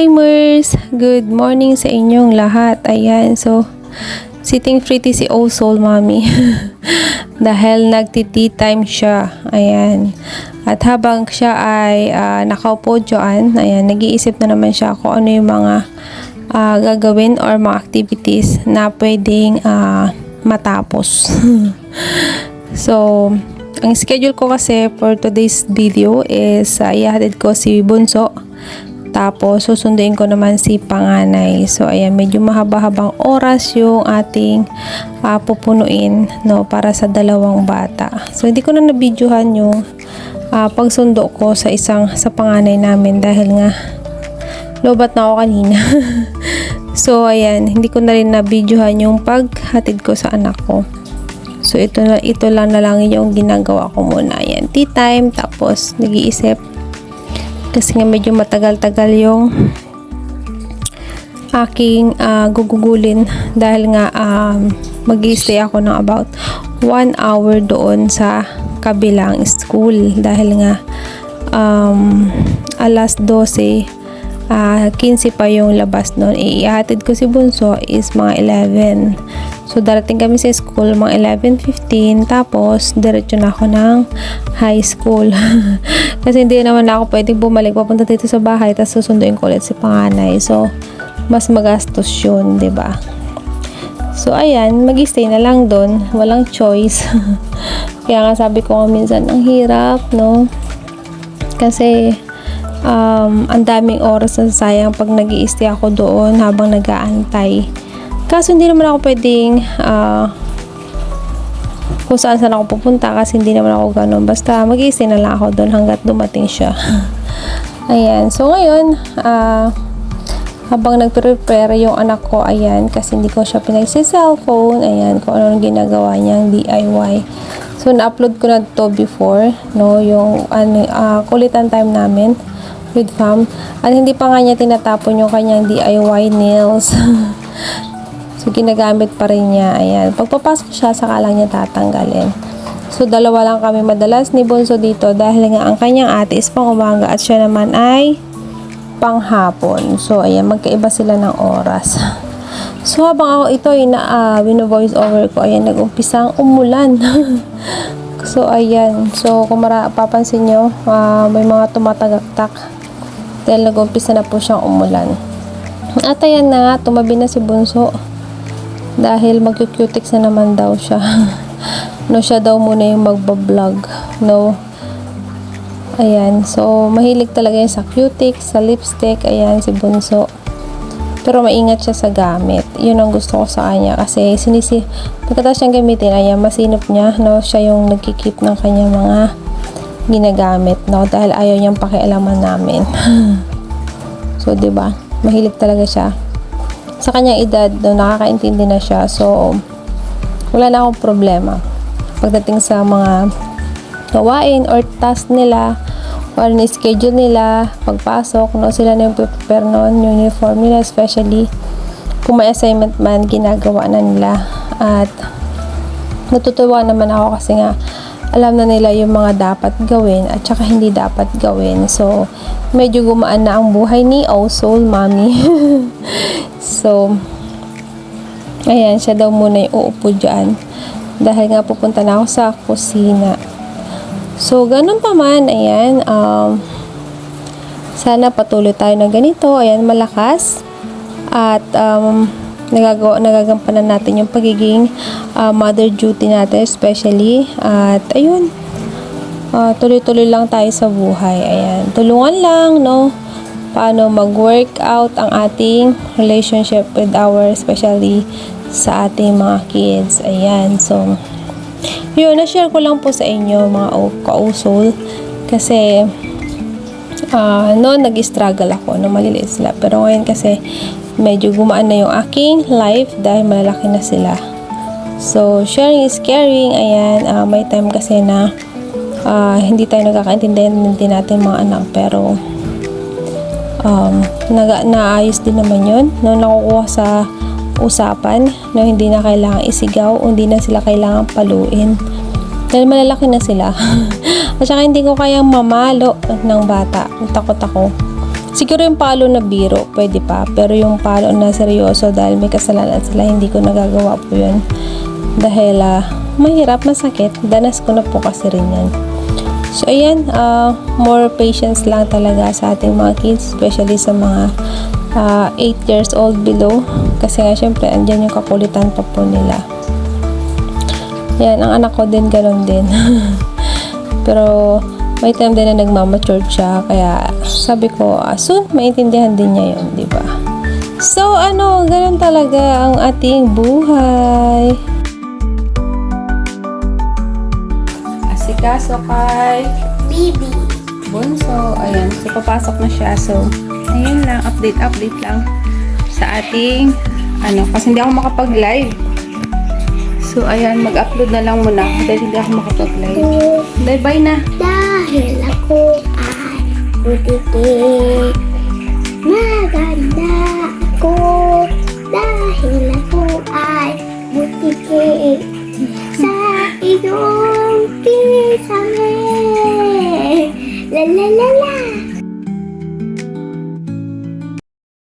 Gamers! Good morning sa inyong lahat. Ayan, so, sitting pretty si Oh Soul Mommy. Dahil nagti-tea time siya. Ayan. At habang siya ay ah, nakaupo dyan, ayan, nag-iisip na naman siya kung ano yung mga ah, gagawin or mga activities na pwedeng ah, matapos. so, ang schedule ko kasi for today's video is uh, ihatid ko si Bunso tapos, susunduin ko naman si panganay. So, ayan, medyo mahaba-habang oras yung ating ah, pupunuin no, para sa dalawang bata. So, hindi ko na nabidyohan yung ah, pagsundo ko sa isang sa panganay namin dahil nga lobat na ako kanina. so, ayan, hindi ko na rin nabidyohan yung paghatid ko sa anak ko. So, ito, na, ito lang na lang yung ginagawa ko muna. Ayan, tea time. Tapos, nag-iisip kasi nga medyo matagal-tagal yung aking ah, gugugulin dahil nga um, mag stay ako ng about 1 hour doon sa kabilang school dahil nga um, alas 12 ah 15 pa yung labas noon. Iihatid ko si Bunso is mga 11 so darating kami sa school mga 11.15 tapos diretso na ako ng high school kasi hindi naman ako pwedeng bumalik papunta dito sa bahay tapos susunduin ko ulit si panganay so mas magastos yun, ba? So, ayan, mag-stay na lang doon. Walang choice. Kaya nga sabi ko minsan, ang hirap, no? Kasi, um, ang daming oras na sayang pag nag stay ako doon habang nag-aantay. Kaso, hindi naman ako pwedeng, ah, kung saan saan ako pupunta kasi hindi naman ako ganun. Basta mag na lang ako doon hanggat dumating siya. Ayan. So, ngayon, ah, habang nagpe-prepare yung anak ko, ayan, kasi hindi ko siya pinagsi-cellphone, ayan, kung ano ginagawa niyang DIY. So, na-upload ko na to before, no, yung ano, ah, kulitan time namin with fam. At hindi pa nga niya tinatapon yung kanyang DIY nails. so, ginagamit pa rin niya, ayan. Pagpapasok siya, saka lang niya tatanggalin. So, dalawa lang kami madalas ni Bunso dito dahil nga ang kanyang ate is pang umaga at siya naman ay panghapon. So, ayan, magkaiba sila ng oras. So, habang ako ito ay na, uh, voice over ko, ayan, nag-umpisang umulan. so, ayan. So, kung mara, papansin nyo, uh, may mga tumatagaktak. Dahil nag-umpisa na po siyang umulan. At ayan na nga, tumabi na si Bunso. Dahil mag-cutics na naman daw siya. no, siya daw muna yung magbablog. No, Ayan. So, mahilig talaga yan sa cutics, sa lipstick. Ayan, si Bunso. Pero maingat siya sa gamit. Yun ang gusto ko sa kanya. Kasi sinisi, pagkatapos siyang gamitin, ayan, masinop niya. No? Siya yung nagkikip ng kanya mga ginagamit. No? Dahil ayaw niyang pakialaman namin. so, ba Mahilig talaga siya. Sa kanyang edad, no, nakakaintindi na siya. So, wala na akong problema. Pagdating sa mga gawain or task nila or ni schedule nila pagpasok no sila na yung prepare noon yung uniform nila especially kung may assignment man ginagawa na nila at natutuwa naman ako kasi nga alam na nila yung mga dapat gawin at saka hindi dapat gawin. So medyo gumaan na ang buhay ni Oh Soul Mommy. So ayan siya daw muna yung uupo dyan. Dahil nga pupunta na ako sa kusina. So, ganun pa man, ayan, um, sana patuloy tayo na ganito, ayan, malakas, at, um, nagagawa, nagagampanan natin yung pagiging uh, mother duty natin, especially, at, ayun, uh, tuloy-tuloy lang tayo sa buhay, ayan, tulungan lang, no, paano mag-workout ang ating relationship with our, especially, sa ating mga kids, ayan, so, yun, na-share ko lang po sa inyo mga kausol. Kasi uh, noon nag-struggle ako no? Maliliit sila. Pero ngayon kasi medyo gumaan na yung aking life dahil malalaki na sila. So sharing is caring. Ayan uh, may time kasi na uh, hindi tayo nagkakaintindihan din natin mga anak. Pero um, naga, naayos din naman yun. No nakukuha sa usapan no hindi na kailangan isigaw hindi na sila kailangan paluin. Dahil malalaki na sila. At saka hindi ko kayang mamalo ng bata. Takot ako Siguro yung palo na biro, pwede pa. Pero yung palo na seryoso dahil may kasalanan sila, hindi ko nagagawa po yun. Dahil ah, mahirap, masakit. Danas ko na po kasi rin yan. So, ayan, ah, more patience lang talaga sa ating mga kids, especially sa mga 8 years old below. Kasi nga, syempre, andyan yung kakulitan pa po nila. Yan, ang anak ko din, ganun din. Pero, may time din na nagmamature siya. Kaya, sabi ko, ah, soon, maintindihan din niya yun, di ba? So, ano, ganun talaga ang ating buhay. Asikaso kay Bibi. Bunso. Ayan, so papasok na siya. So, ayun lang, update, update lang sa ating, ano, kasi hindi ako makapag-live. So, ayan, mag-upload na lang muna dahil hindi ako makapag-live. Dahil bye Dahil ako ay butiti. Maganda ako. Dahil ako ay butiti. Sa iyong kisame. La la la